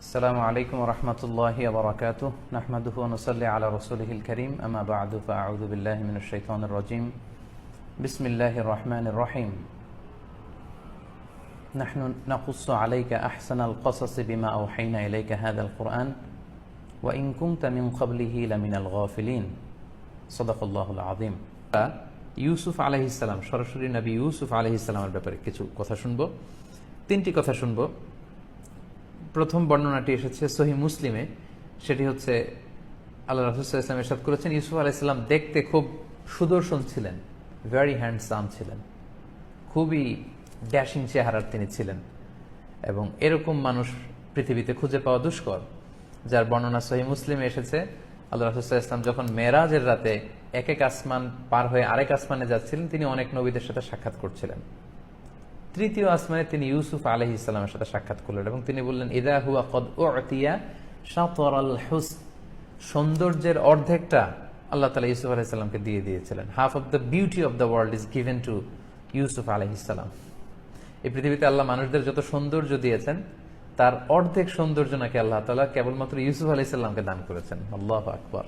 السلام عليكم ورحمة الله وبركاته نحمده ونصلي على رسوله الكريم أما بعد فأعوذ بالله من الشيطان الرجيم بسم الله الرحمن الرحيم نحن نقص عليك أحسن القصص بما أوحينا إليك هذا القرآن وإن كنت من قبله لمن الغافلين صدق الله العظيم ইউসুফ আলহিসাল্লাম সরাসরি নবী ইউসুফ আলহিসাল্লামের ব্যাপারে কিছু কথা শুনবো তিনটি কথা শুনবো প্রথম বর্ণনাটি এসেছে সহি মুসলিমে। সেটি হচ্ছে আল্লাহ রসুল্লাহ ইসলাম এরশাদ করেছেন। ইউসুফ আলাইসাল্লাম দেখতে খুব সুদর্শন ছিলেন ভেরি হ্যান্ডসাম ছিলেন, খুবই ড্যাশিং চেহারার তিনি ছিলেন এবং এরকম মানুষ পৃথিবীতে খুঁজে পাওয়া দুষ্কর, যার বর্ণনা সহি মুসলিমে এসেছে। আল্লাহ রসুল্লাহ ইসলাম যখন মেরাজের রাতে এক এক আসমান পার হয়ে আরেক আসমানে যাচ্ছিলেন, তিনি অনেক নবীদের সাথে সাক্ষাৎ করছিলেন। তৃতীয় আসমানে তিনি ইউসুফ আলহ ইসলামের সাথে সাক্ষাৎ করলেন এবং তিনি বললেন, ইদা হুয়া কদ হুস সৌন্দর্যের অর্ধেকটা আল্লাহ তালা ইউসুফ আলহ ইসলামকে দিয়ে দিয়েছিলেন। Half of the beauty of the world is given to Yusuf আলহ ইসলাম এই পৃথিবীতে আল্লাহ মানুষদের যত সৌন্দর্য দিয়েছেন, তার অর্ধেক সৌন্দর্য নাকি আল্লাহ তালা কেবলমাত্র ইউসুফ আলহ ইসলামকে দান করেছেন। আল্লাহ আকবর।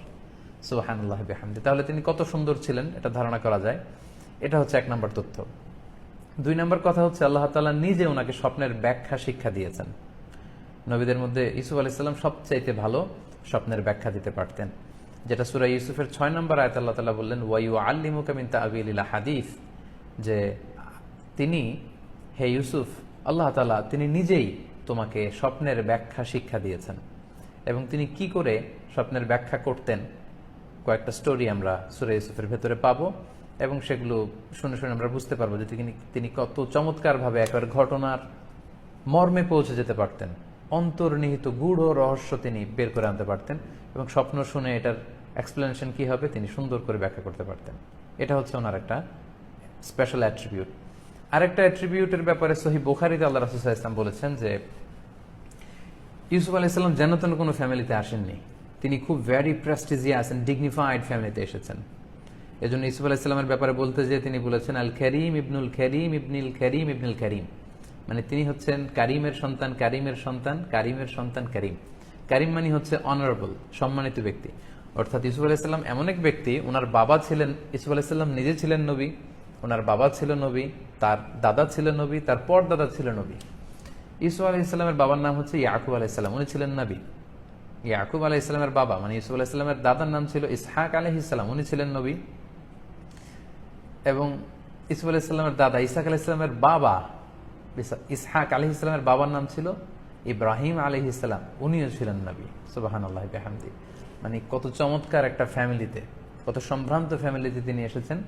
সুবাহান্লাহ বেহামদি। তাহলে তিনি কত সুন্দর ছিলেন, এটা ধারণা করা যায়। এটা হচ্ছে এক নম্বর তথ্য। দুই নম্বর কথা হচ্ছে আল্লাহ তালা নিজে ওনাকে স্বপ্নের ব্যাখ্যা শিক্ষা দিয়েছেন। নবীদের মধ্যে ইসুফ আলাইসাল্লাম সবচাইতে ভালো স্বপ্নের ব্যাখ্যা দিতে পারতেন, যেটা সুরা ইউসুফের ছয় নম্বর আয়ত আল্লাহ তালা বললেন ওয়াইউ আল্লিমুকামিন তাবিল্লা হাদিফ যে তিনি, হে ইউসুফ, আল্লাহ তালা তিনি নিজেই তোমাকে স্বপ্নের ব্যাখ্যা শিক্ষা দিয়েছেন। এবং তিনি কি করে স্বপ্নের ব্যাখ্যা করতেন, কয়েকটা স্টোরি আমরা সুরা ইউসুফের ভেতরে পাবো। এবং সেগুলো শুনে শুনে আমরা বুঝতে পারব যে তিনি তিনি কত চমৎকারভাবে একবার ঘটনার মর্মে পৌঁছে যেতে পারতেন। অন্তর্নিহিত গূঢ় রহস্য তিনি বের করে আনতে পারতেন এবং স্বপ্ন শুনে এটার এক্সপ্লেনেশন কি হবে তিনি সুন্দর করে ব্যাখ্যা করতে পারতেন। এটা হচ্ছে ওনার একটা স্পেশাল অ্যাট্রিবিউট আরেকটা অ্যাট্রিবিউটের ব্যাপারে সহি বোখারিতে আল্লাহ রাসুসাহ ইসলাম বলেছেন যে, ইউসুফ আলাহ ইসলাম যেন তেন কোনো ফ্যামিলিতে আসেননি। তিনি খুব ভ্যারি প্রেস্টিজিয়াস অ্যান্ড ডিগনিফাইড ফ্যামিলিতে এসেছেন। এজন্য ইসুফ আলাহিসাল্লামের ব্যাপারে বলতে যে তিনি বলেছেন, আল খেরিম ইবনুল খেরিম ইবনুল খেরিম ইবনুল খেরিম মানে তিনি হচ্ছেন কারিমের সন্তান কারিমের সন্তান কারিমের সন্তান, কারিম। কারিম মানে হচ্ছে অনারেবল সম্মানিত ব্যক্তি। অর্থাৎ ইসুফ আলাহিসাল্লাম এমন এক ব্যক্তি ওনার বাবা ছিলেন ইসুফ আলাহিসাল্লাম নিজে ছিলেন নবী ওনার বাবা ছিল নবী, তার দাদা ছিল নবী, তার পর দাদা ছিল নবী। ইসুফ আলাহিসাল্লামের বাবার নাম হচ্ছে ইয়াকুব আলাহিসাল্লাম উনি ছিলেন নবী। ইয়াকুব আলাহ ইসলামের বাবা মানে ইসুফ আলাহ ইসলামের দাদার নাম ছিল ইসহাক আলহ ইসলাম উনি ছিলেন নবী। এবং ইসুফ আলাহ ইসলামের দাদা ইসাক আলাহ ইসলামের বাবা, ইসহাক আলি ইসলামের বাবার নাম ছিল ইব্রাহিম আলহ ইসলাম উনিও ছিলেন নবী। সুবাহান আল্লাহ বেহামদি। মানে কত চমৎকার একটা ফ্যামিলিতে, কত সম্ভ্রান্ত ফ্যামিলিতে তিনি এসেছেন।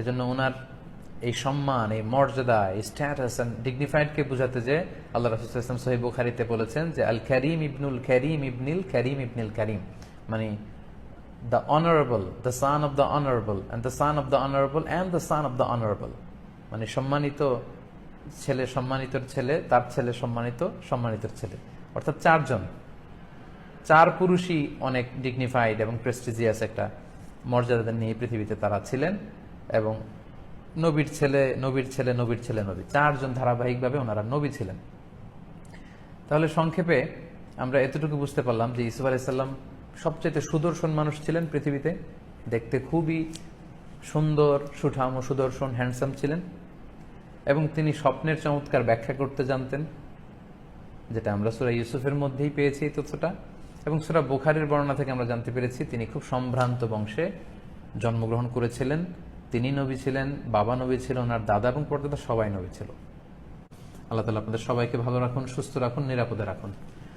এজন্য ওনার এই সম্মান, এই মর্যাদা, এই স্ট্যাটাস অ্যান্ড ডিগনিফাইডকে বোঝাতে যে আল্লাহ রসুল ইসলাম সহিব বুখারিতে বলেছেন যে আল ক্যারিম ইবনুল ক্যারিম ইবনিল ক্যারিম ইবনিল ক্যারিম মানে the honorable, the son of the honorable, and the son of the honorable, and the son of the honorable. মানে সম্মানিত ছেলে সম্মানিতর ছেলে তার ছেলে সম্মানিত সম্মানিতর ছেলে। অর্থাৎ চারজন। চার পুরুষই অনেক ডিগনিফাইড এবং প্রেস্টিজিয়াস একটা মর্যাদা নিয়ে পৃথিবীতে তারা ছিলেন এবং নবীর ছেলে নবীর ছেলে নবীর ছেলে নবী। চারজন ধারাবাহিকভাবে ওনারা নবী ছিলেন। তাহলে সংক্ষেপে আমরা এতটুকু বুঝতে পারলাম যে ইসুফ আলাইসাল্লাম সবচেয়ে সুদর্শন মানুষ ছিলেন পৃথিবীতে। দেখতে খুবই সুন্দর, সুঠাম ও সুদর্শন হ্যান্ডসাম ছিলেন। এবং তিনি স্বপ্নের চমৎকার ব্যাখ্যা করতে জানতেন, যেটা আমরা সুরা ইউসুফের মধ্যেই পেয়েছি এই তথ্যটা। এবং সুরা বোখারের বর্ণনা থেকে আমরা জানতে পেরেছি, তিনি খুব সম্ভ্রান্ত বংশে জন্মগ্রহণ করেছিলেন। তিনি নবী ছিলেন, বাবা নবী ছিল, ওনার দাদা এবং পর্দাদা সবাই নবী ছিল। আল্লাহ তালা আপনাদের সবাইকে ভালো রাখুন, সুস্থ রাখুন, নিরাপদে রাখুন।